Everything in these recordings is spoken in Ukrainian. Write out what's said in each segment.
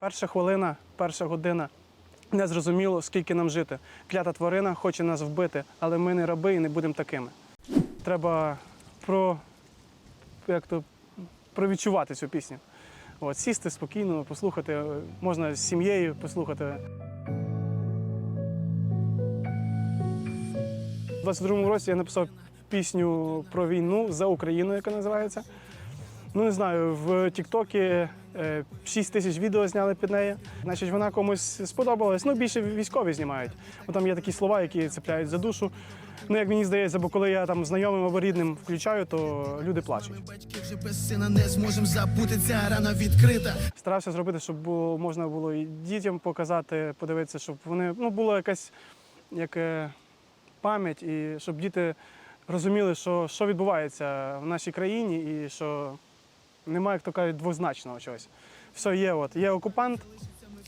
Перша хвилина, перша година. Не зрозуміло, скільки нам жити. Клята тварина хоче нас вбити, але ми не раби і не будемо такими. Треба про, як то, провідчувати цю пісню. От, сісти спокійно, послухати, можна з сім'єю послухати. У 22-му році я написав пісню про війну за Україну, яка називається. Ну, не знаю, в Тіктокі е, 6 тисяч відео зняли під неї. Значить, вона комусь сподобалась. Ну, більше військові знімають. Бо там є такі слова, які цепляють за душу. Ну, як мені здається, бо коли я там знайомим або рідним включаю, то люди плачуть. Батьки вже без сина не зможем забути, ця рана відкрита. Старався зробити, щоб було, можна було і дітям показати, подивитися, щоб вони ну, була якась як, е, пам'ять, і щоб діти розуміли, що, що відбувається в нашій країні, і що немає, як то кажуть, двозначного чогось. Все є, от є окупант,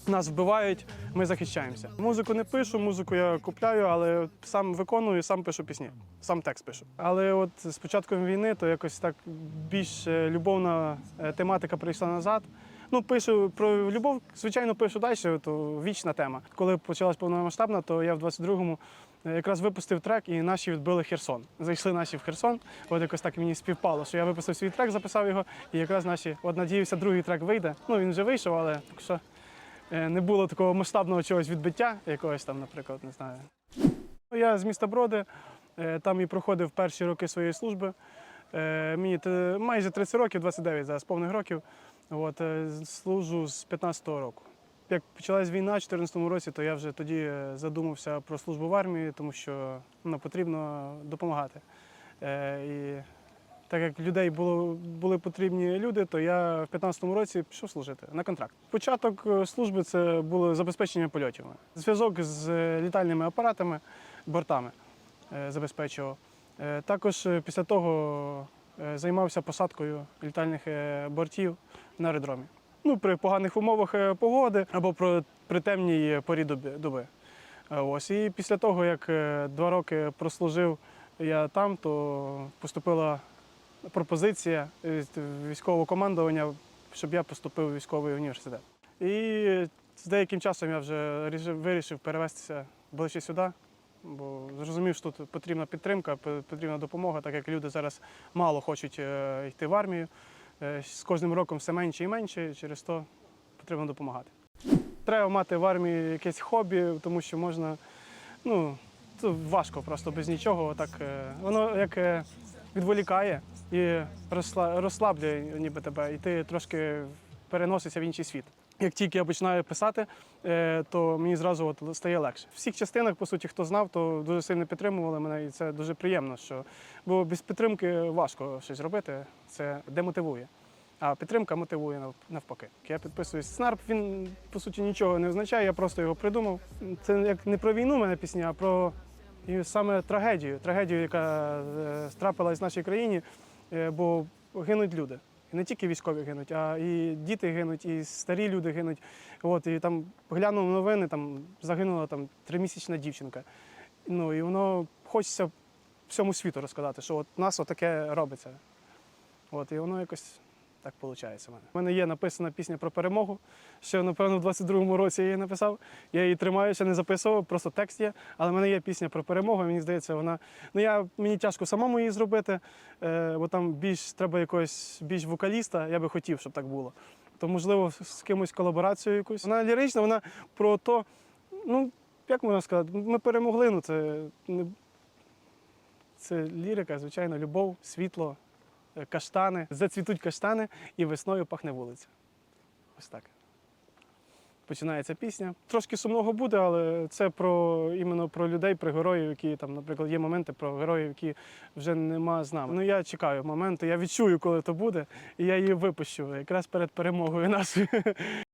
нас вбивають, ми захищаємося. Музику не пишу, музику я купляю, але сам виконую, сам пишу пісні, сам текст пишу. Але от з початком війни то якось так більш е, любовна е, тематика прийшла назад. Ну, пишу про любов, звичайно, пишу далі, то вічна тема. Коли почалась повномасштабна, то я в 22-му е, якраз випустив трек, і наші відбили Херсон. Зайшли наші в Херсон. От якось так мені співпало, що я випустив свій трек, записав його, і якраз наші, от надіюся, другий трек вийде. Ну, він вже вийшов, але так що е, не було такого масштабного чогось відбиття, якогось там, наприклад, не знаю. Я з міста Броди, е, там і проходив перші роки своєї служби. Е, Мені майже 30 років, 29 зараз повних років. От, е, служу з 15-го року. Як почалась війна в 2014 році, то я вже тоді е, задумався про службу в армії, тому що ну, потрібно допомагати. Е, І так як людей було, були потрібні люди, то я в 15-му році пішов служити на контракт. Початок служби це було забезпечення польотів. Зв'язок з літальними апаратами, бортами е, забезпечував. Е, Також е, після того е, займався посадкою літальних бортів на аеродромі. Ну, при поганих умовах погоди або при, темній порі доби. Ось. І після того, як два роки прослужив я там, то поступила пропозиція військового командування, щоб я поступив у військовий університет. І з деяким часом я вже вирішив перевестися ближче сюди, бо зрозумів, що тут потрібна підтримка, потрібна допомога, так як люди зараз мало хочуть е, йти в армію. Е, З кожним роком все менше і менше, через то потрібно допомагати. Треба мати в армії якесь хобі, тому що можна, ну, це важко просто без нічого. Так, е, воно як відволікає і розслаблює ніби тебе, і ти трошки переносишся в інший світ. Як тільки я починаю писати, е, то мені зразу от стає легше. Всіх частинах, по суті, хто знав, то дуже сильно підтримували мене, і це дуже приємно. Що... Бо без підтримки важко щось робити, це демотивує. А підтримка мотивує навпаки. Я підписуюсь. Снарп він по суті нічого не означає, я просто його придумав. Це як не про війну мене пісня, а про саме трагедію, трагедію, яка е, трапилась в нашій країні, е, бо гинуть люди. І не тільки військові гинуть, а і діти гинуть, і старі люди гинуть. От, і там глянув новини, там загинула там тримісячна дівчинка. Ну і воно хочеться всьому світу розказати, що от у нас отаке робиться. От, і воно якось так виходить у мене. У мене є написана пісня про перемогу. Ще, напевно, в 22-му році я її написав. Я її тримаю, ще не записував, просто текст є. Але в мене є пісня про перемогу. Мені здається, вона. Ну я мені тяжко самому її зробити, е, бо там більш треба якогось більш вокаліста. Я би хотів, щоб так було. То, можливо, з кимось колаборацію якусь. Вона лірична, вона про то, ну, як можна сказати, ми перемогли. Ну, це, не... це лірика, звичайно, любов, світло, каштани. Зацвітуть каштани і весною пахне вулиця. Ось так. Починається пісня. Трошки сумного буде, але це про іменно про людей, про героїв, які там, наприклад, є моменти про героїв, які вже нема з нами. Ну я чекаю моменту, я відчую, коли то буде, і я її випущу якраз перед перемогою нашою.